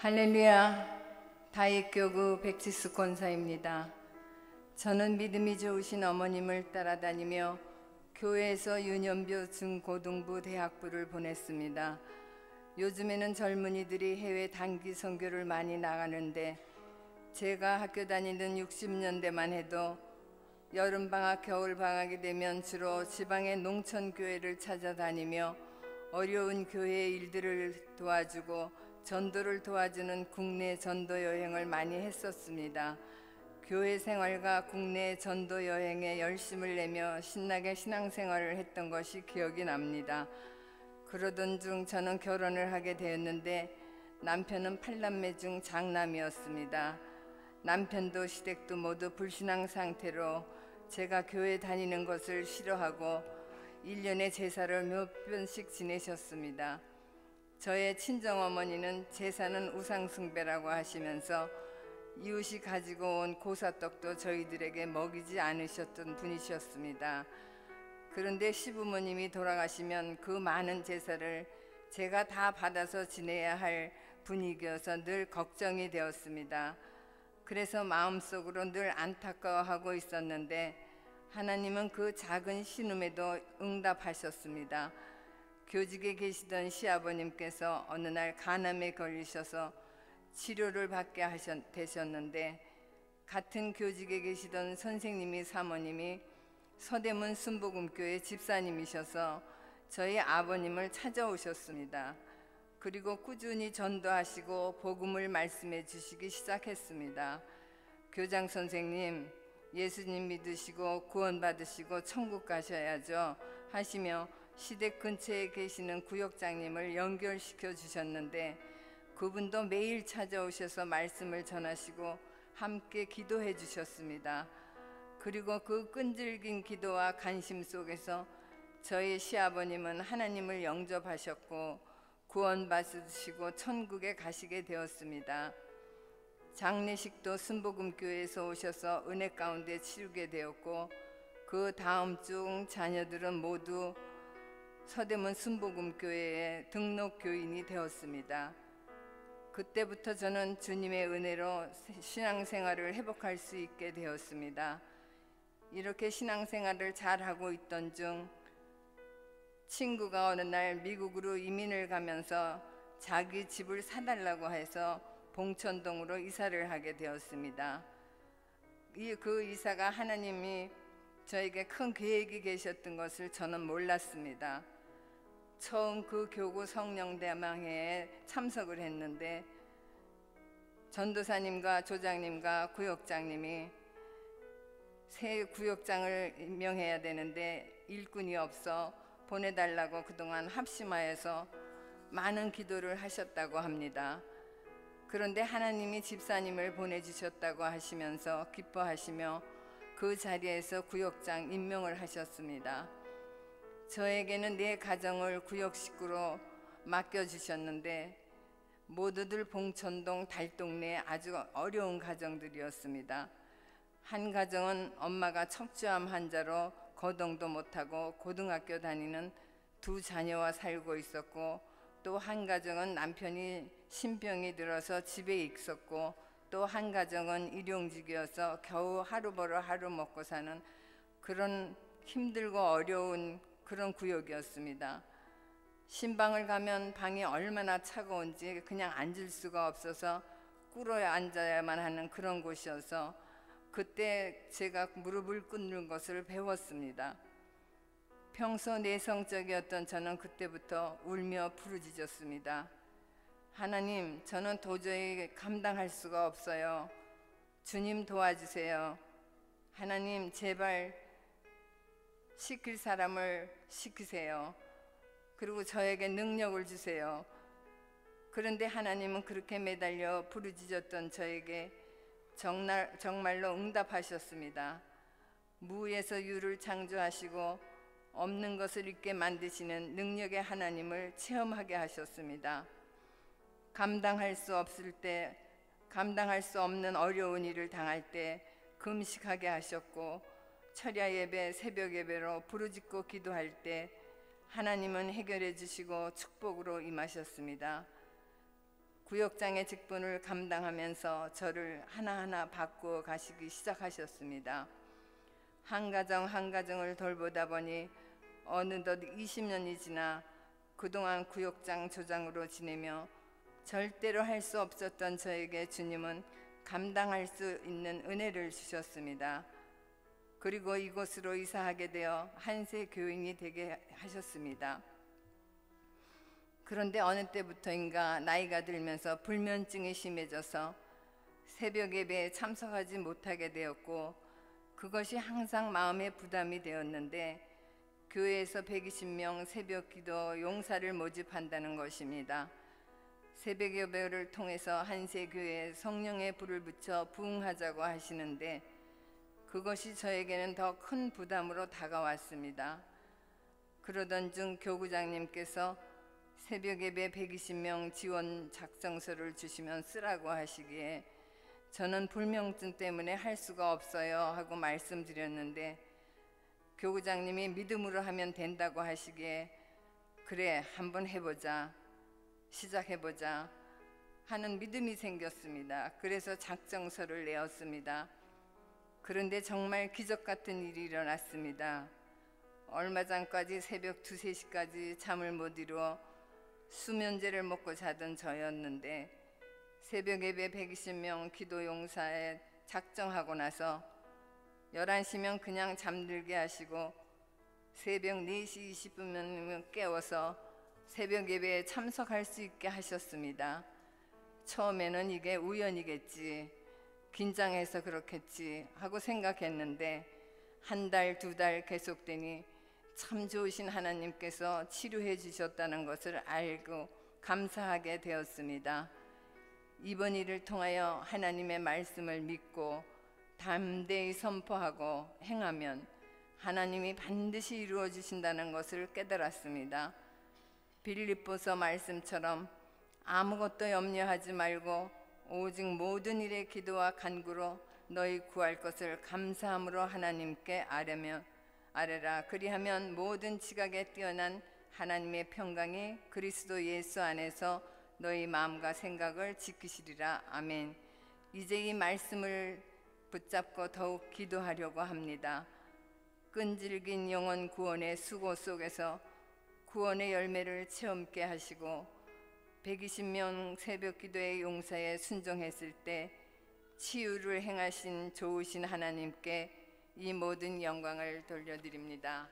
할렐루야 다익교구 백지수 권사입니다. 저는 믿음이 좋으신 어머님을 따라다니며 교회에서 유년교 중고등부 대학부를 보냈습니다. 요즘에는 젊은이들이 해외 단기 선교를 많이 나가는데 제가 학교 다니던 60년대만 해도 여름 방학, 겨울 방학이 되면 주로 지방의 농촌 교회를 찾아다니며 어려운 교회 일들을 도와주고 전도를 도와주는 국내 전도 여행을 많이 했었습니다. 교회 생활과 국내 전도 여행에 열심을 내며 신나게 신앙생활을 했던 것이 기억이 납니다. 그러던 중 저는 결혼을 하게 되었는데 남편은 팔남매 중 장남이었습니다. 남편도 시댁도 모두 불신앙 상태로 제가 교회 다니는 것을 싫어하고 1년에 제사를 몇 번씩 지내셨습니다. 저의 친정어머니는 제사는 우상숭배라고 하시면서 이웃이 가지고 온 고사떡도 저희들에게 먹이지 않으셨던 분이셨습니다. 그런데 시부모님이 돌아가시면 그 많은 제사를 제가 다 받아서 지내야 할 분위기여서 늘 걱정이 되었습니다. 그래서 마음속으로 늘 안타까워하고 있었는데 하나님은 그 작은 신음에도 응답하셨습니다. 교직에 계시던 시아버님께서 어느 날 간암에 걸리셔서 치료를 받게 하셨, 되셨는데 같은 교직에 계시던 선생님이 사모님이 서대문 순복음교회 집사님이셔서 저희 아버님을 찾아오셨습니다. 그리고 꾸준히 전도하시고 복음을 말씀해 주시기 시작했습니다. 교장 선생님, 예수님 믿으시고 구원 받으시고 천국 가셔야죠 하시며 시댁 근처에 계시는 구역장님을 연결시켜 주셨는데 그분도 매일 찾아오셔서 말씀을 전하시고 함께 기도해 주셨습니다. 그리고 그 끈질긴 기도와 관심 속에서 저희 시아버님은 하나님을 영접하셨고 구원받으시고 천국에 가시게 되었습니다. 장례식도 순복음교회에서 오셔서 은혜 가운데 치르게 되었고 그 다음 중 자녀들은 모두 서대문 순복음교회에 등록 교인이 되었습니다. 그때부터 저는 주님의 은혜로 신앙생활을 회복할 수 있게 되었습니다. 이렇게 신앙생활을 잘 하고 있던 중 친구가 어느 날 미국으로 이민을 가면서 자기 집을 사달라고 해서 봉천동으로 이사를 하게 되었습니다. 이 그 이사가 하나님이 저에게 큰 계획이 계셨던 것을 저는 몰랐습니다. 처음 그 교구 성령대망회에 참석을 했는데 전도사님과 조장님과 구역장님이 새 구역장을 임명해야 되는데 일꾼이 없어 보내달라고 그동안 합심하여서 많은 기도를 하셨다고 합니다. 그런데 하나님이 집사님을 보내주셨다고 하시면서 기뻐하시며 그 자리에서 구역장 임명을 하셨습니다. 저에게는 내 가정을 구역 식구로 맡겨 주셨는데 모두들 봉천동 달동네 아주 어려운 가정들이었습니다. 한 가정은 엄마가 척추암 환자로 거동도 못하고 고등학교 다니는 두 자녀와 살고 있었고 또 한 가정은 남편이 신병이 들어서 집에 있었고 또 한 가정은 일용직이어서 겨우 하루 벌어 하루 먹고 사는 그런 힘들고 어려운 그런 구역이었습니다. 신방을 가면 방이 얼마나 차가운지 그냥 앉을 수가 없어서 꿇어 앉아야만 하는 그런 곳이어서 그때 제가 무릎을 꿇는 것을 배웠습니다. 평소 내성적이었던 저는 그때부터 울며 부르짖었습니다. 하나님, 저는 도저히 감당할 수가 없어요. 주님 도와주세요. 하나님, 제발 시킬 사람을 시키세요. 그리고 저에게 능력을 주세요. 그런데 하나님은 그렇게 매달려 부르짖었던 저에게 정말, 정말로 응답하셨습니다. 무에서 유를 창조하시고 없는 것을 있게 만드시는 능력의 하나님을 체험하게 하셨습니다. 감당할 수 없을 때, 감당할 수 없는 어려운 일을 당할 때 금식하게 하셨고 철야 예배, 새벽 예배로 부르짖고 기도할 때 하나님은 해결해 주시고 축복으로 임하셨습니다. 구역장의 직분을 감당하면서 저를 하나하나 바꾸어 가시기 시작하셨습니다. 한 가정 한 가정을 돌보다 보니 어느덧 20년이 지나 그동안 구역장 조장으로 지내며 절대로 할 수 없었던 저에게 주님은 감당할 수 있는 은혜를 주셨습니다. 그리고 이곳으로 이사하게 되어 한세 교인이 되게 하셨습니다. 그런데 어느 때부터인가 나이가 들면서 불면증이 심해져서 새벽 예배에 참석하지 못하게 되었고 그것이 항상 마음의 부담이 되었는데 교회에서 120명 새벽 기도 용사를 모집한다는 것입니다. 새벽 예배를 통해서 한세 교회에 성령의 불을 붙여 부흥하자고 하시는데 그것이 저에게는 더 큰 부담으로 다가왔습니다. 그러던 중 교구장님께서 새벽 예배 120명 지원 작성서를 주시면 쓰라고 하시기에 저는 불명증 때문에 할 수가 없어요 하고 말씀드렸는데 교구장님이 믿음으로 하면 된다고 하시기에 그래 한번 해보자 시작해보자 하는 믿음이 생겼습니다. 그래서 작정서를 내었습니다. 그런데 정말 기적 같은 일이 일어났습니다. 얼마 전까지 새벽 2, 3시까지 잠을 못 이루어 수면제를 먹고 자던 저였는데 새벽 예배 120명 기도 용사에 작정하고 나서 11시면 그냥 잠들게 하시고 새벽 4시 20분이면 깨워서 새벽 예배에 참석할 수 있게 하셨습니다. 처음에는 이게 우연이겠지, 긴장해서 그렇겠지 하고 생각했는데 한 달, 두 달 계속되니 참 좋으신 하나님께서 치료해 주셨다는 것을 알고 감사하게 되었습니다. 이번 일을 통하여 하나님의 말씀을 믿고 담대히 선포하고 행하면 하나님이 반드시 이루어 주신다는 것을 깨달았습니다. 빌립보서 말씀처럼 아무것도 염려하지 말고 오직 모든 일에 기도와 간구로 너희 구할 것을 감사함으로 하나님께 아뢰며 아뢰라 그리하면 모든 지각에 뛰어난 하나님의 평강이 그리스도 예수 안에서 너희 마음과 생각을 지키시리라 아멘. 이제 이 말씀을 붙잡고 더욱 기도하려고 합니다. 끈질긴 영혼 구원의 수고 속에서 구원의 열매를 체험케 하시고 120명 새벽 기도의 용사에 순종했을 때 치유를 행하신 좋으신 하나님께 이 모든 영광을 돌려드립니다.